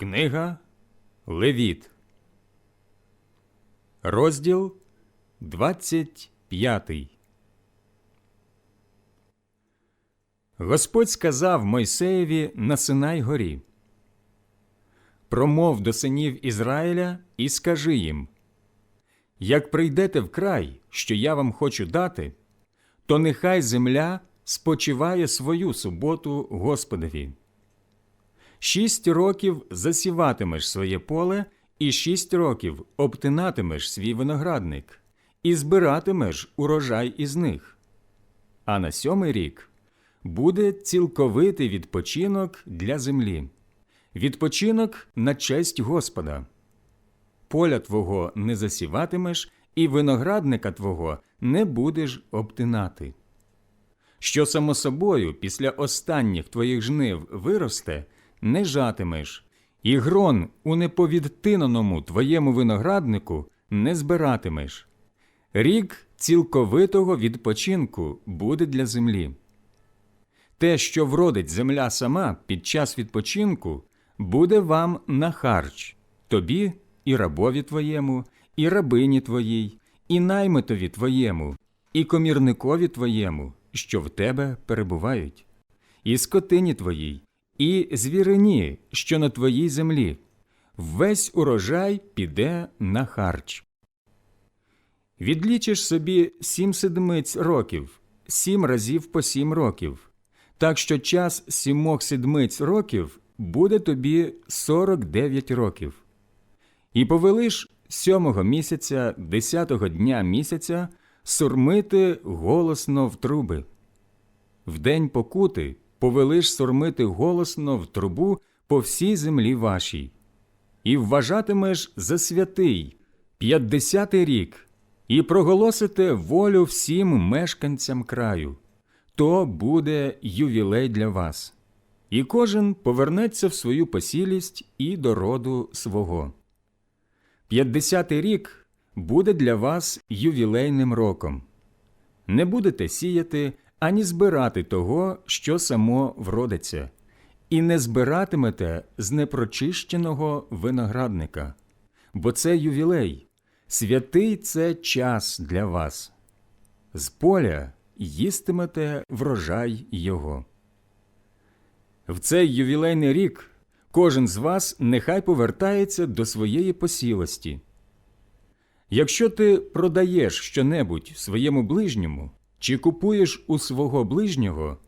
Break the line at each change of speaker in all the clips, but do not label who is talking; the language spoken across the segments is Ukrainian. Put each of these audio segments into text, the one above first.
Книга Левіт, розділ 25. Господь сказав Мойсеєві на Синай горі Промов до синів Ізраїля і скажи їм Як прийдете в край, що я вам хочу дати, то нехай земля спочиває свою суботу Господові. Шість років засіватимеш своє поле, і шість років обтинатимеш свій виноградник, і збиратимеш урожай із них. А на сьомий рік буде цілковитий відпочинок для землі, відпочинок на честь Господа. Поля твого не засіватимеш, і виноградника твого не будеш обтинати. Що само собою після останніх твоїх жнив виросте, не жатимеш, і грон у неповідтиненому твоєму винограднику не збиратимеш. Рік цілковитого відпочинку буде для землі. Те, що вродить земля сама під час відпочинку, буде вам на харч, тобі і рабові твоєму, і рабині твоїй, і наймитові твоєму, і комірникові твоєму, що в тебе перебувають, і скотині твоїй, і звірині, що на твоїй землі. Весь урожай піде на харч. Відлічиш собі сім седмиць років, сім разів по сім років, так що час сімох седмиць років буде тобі сорок дев'ять років. І повелиш сьомого місяця, десятого дня місяця сурмити голосно в труби. В день покути повелиш сурмити голосно в трубу по всій землі вашій, і вважатимеш за святий п'ятдесятий рік, і проголосите волю всім мешканцям краю. То буде ювілей для вас, і кожен повернеться в свою посілість і до роду свого. П'ятдесятий рік буде для вас ювілейним роком. Не будете сіяти ані збирати того, що само вродиться, і не збиратимете з непрочищеного виноградника, бо це ювілей, святий це час для вас. З поля їстимете врожай його. В цей ювілейний рік кожен з вас нехай повертається до своєї посілості. Якщо ти продаєш щонебудь своєму ближньому чи купуєш у свого ближнього,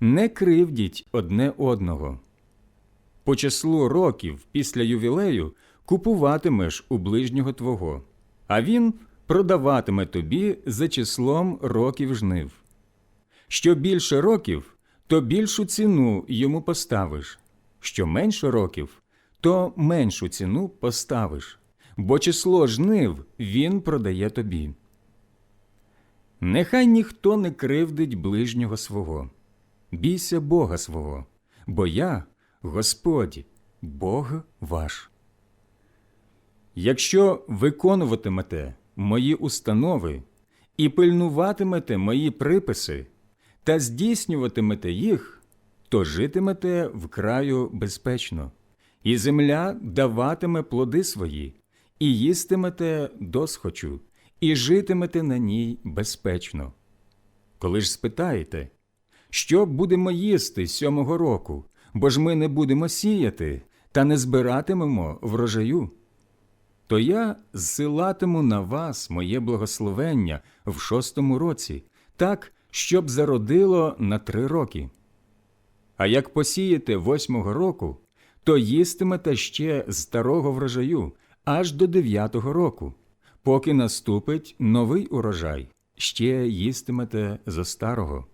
не кривдіть одне одного. По числу років після ювілею купуватимеш у ближнього твого, а він продаватиме тобі за числом років жнив. Що більше років, то більшу ціну йому поставиш, що менше років, то меншу ціну поставиш, бо число жнив він продає тобі. Нехай ніхто не кривдить ближнього свого, бійся Бога свого, бо я, Господь, Бог ваш. Якщо виконуватимете мої установи і пильнуватимете мої приписи та здійснюватимете їх, то житимете в краю безпечно, і земля даватиме плоди свої, і їстимете досхочу, і житимете на ній безпечно. Коли ж спитаєте, що будемо їсти сьомого року, бо ж ми не будемо сіяти та не збиратимемо врожаю, то я зсилатиму на вас моє благословення в шостому році, так, щоб зародило на три роки. А як посієте восьмого року, то їстимете ще старого врожаю аж до дев'ятого року, поки наступить новий урожай, ще їстимете зо старого.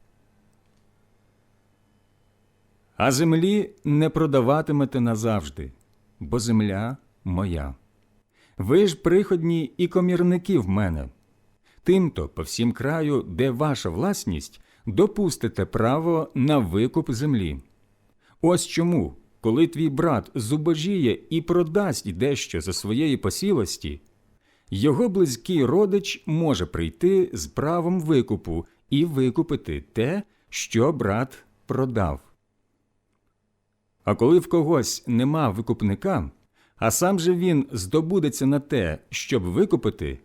А землі не продаватимете назавжди, бо земля моя. Ви ж приходні і комірники в мене. Тимто по всім краю, де ваша власність, допустите право на викуп землі. Ось чому, коли твій брат зубожіє і продасть дещо за своєї посілості, його близький родич може прийти з правом викупу і викупити те, що брат продав. А коли в когось нема викупника, а сам же він здобудеться на те, щоб викупити,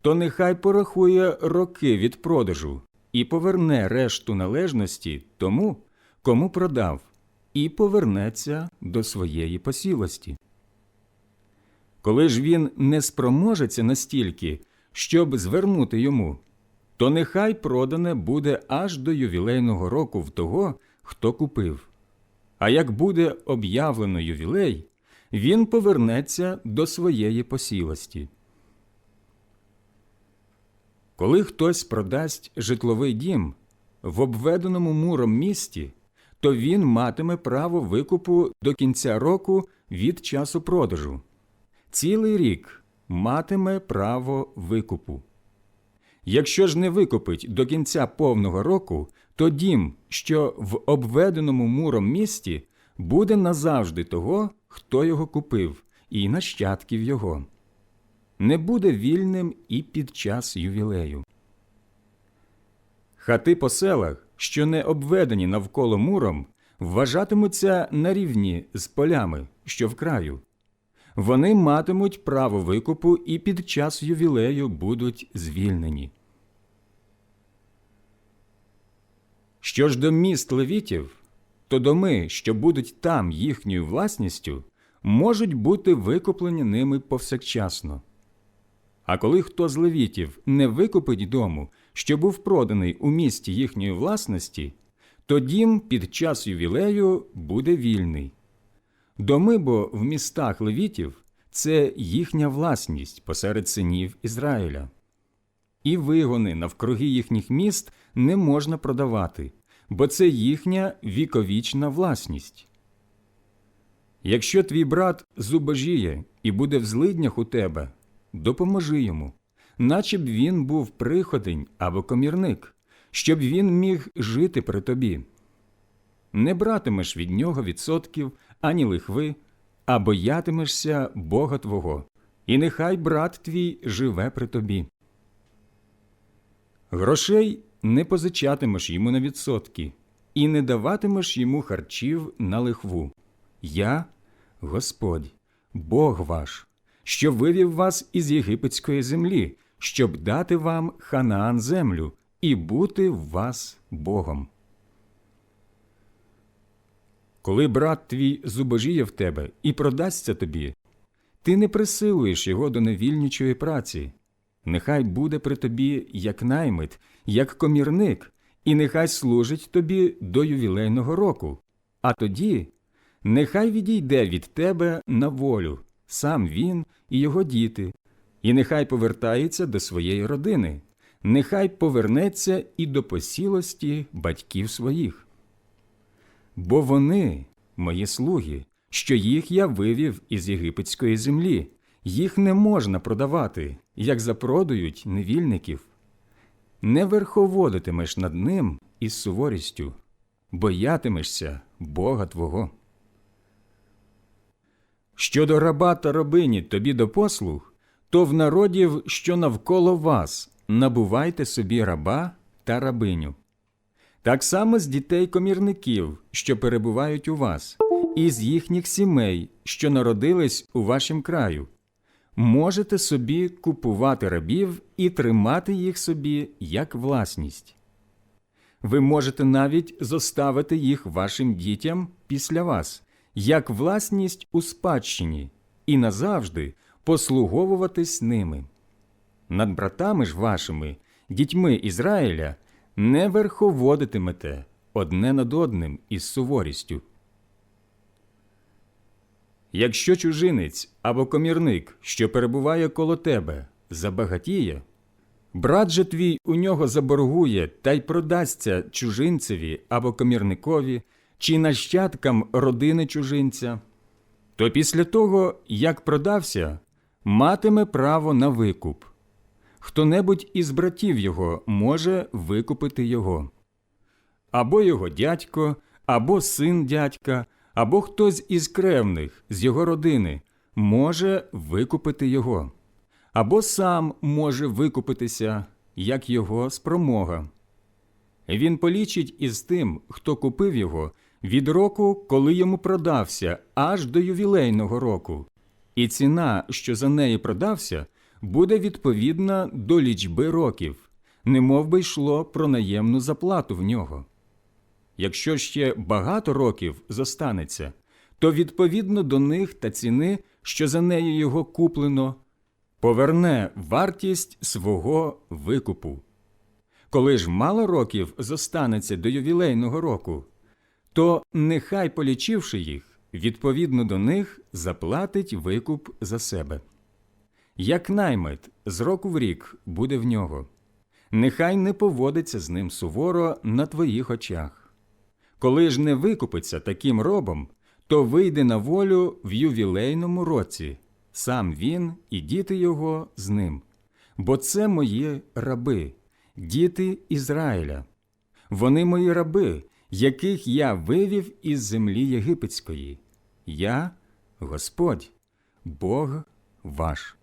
то нехай порахує роки від продажу і поверне решту належності тому, кому продав, і повернеться до своєї посілості. Коли ж він не спроможеться настільки, щоб звернути йому, то нехай продане буде аж до ювілейного року в того, хто купив. А як буде об'явлено ювілей, він повернеться до своєї посілості. Коли хтось продасть житловий дім в обведеному муром місті, то він матиме право викупу до кінця року від часу продажу. Цілий рік матиме право викупу. Якщо ж не викупить до кінця повного року, то дім, що в обведеному муром місті, буде назавжди того, хто його купив, і нащадків його. Не буде вільним і під час ювілею. Хати по селах, що не обведені навколо муром, вважатимуться на рівні з полями, що в краю. Вони матимуть право викупу і під час ювілею будуть звільнені. Що ж до міст левітів, то доми, що будуть там їхньою власністю, можуть бути викуплені ними повсякчасно. А коли хто з левітів не викупить дому, що був проданий у місті їхньої власності, то дім під час ювілею буде вільний. Доми бо в містах левітів це їхня власність посеред синів Ізраїля. І вигони навкруги їхніх міст не можна продавати, бо це їхня віковічна власність. Якщо твій брат зубожіє і буде в злиднях у тебе, допоможи йому, наче б він був приходень або комірник, щоб він міг жити при тобі. Не братимеш від нього відсотків ані лихви, а боятимешся Бога Твого, і нехай брат твій живе при тобі. Грошей не позичатимеш йому на відсотки, і не даватимеш йому харчів на лихву. Я, Господь, Бог ваш, що вивів вас із єгипетської землі, щоб дати вам Ханаан землю і бути в вас Богом. Коли брат твій зубожіє в тебе і продасться тобі, ти не присилуєш його до невільничої праці. Нехай буде при тобі як наймит, як комірник, і нехай служить тобі до ювілейного року. А тоді нехай відійде від тебе на волю, сам він і його діти, і нехай повертається до своєї родини, нехай повернеться і до посілості батьків своїх. Бо вони, мої слуги, що їх я вивів із єгипетської землі, їх не можна продавати, як запродають невільників. Не верховодитимеш над ним із суворістю, боятимешся Бога Твого. Щодо раба та рабині тобі до послуг, то в народів, що навколо вас, набувайте собі раба та рабиню. Так само з дітей комірників, що перебувають у вас, і з їхніх сімей, що народились у вашім краю. Можете собі купувати рабів і тримати їх собі як власність. Ви можете навіть зоставити їх вашим дітям після вас, як власність у спадщині, і назавжди послуговуватись ними. Над братами ж вашими, дітьми Ізраїля, не верховодитимете одне над одним із суворістю. Якщо чужинець або комірник, що перебуває коло тебе, забагатіє, брат же твій у нього заборгує та й продасться чужинцеві або комірникові чи нащадкам родини чужинця, то після того, як продався, матиме право на викуп. Хто-небудь із братів його може викупити його. Або його дядько, або син дядька, або хтось із кревних з його родини може викупити його, або сам може викупитися, як його спромога. Він полічить із тим, хто купив його, від року, коли йому продався, аж до ювілейного року, і ціна, що за неї продався, буде відповідна до лічби років, немов би йшло про наємну заплату в нього. Якщо ще багато років зостанеться, то відповідно до них та ціни, що за нею його куплено, поверне вартість свого викупу. Коли ж мало років зостанеться до ювілейного року, то нехай, полічивши їх, відповідно до них заплатить викуп за себе. Як наймит з року в рік буде в нього, нехай не поводиться з ним суворо на твоїх очах. Коли ж не викупиться таким робом, то вийде на волю в ювілейному році, сам він і діти його з ним. Бо це мої раби, діти Ізраїля. Вони мої раби, яких я вивів із землі єгипетської. Я Господь, Бог ваш.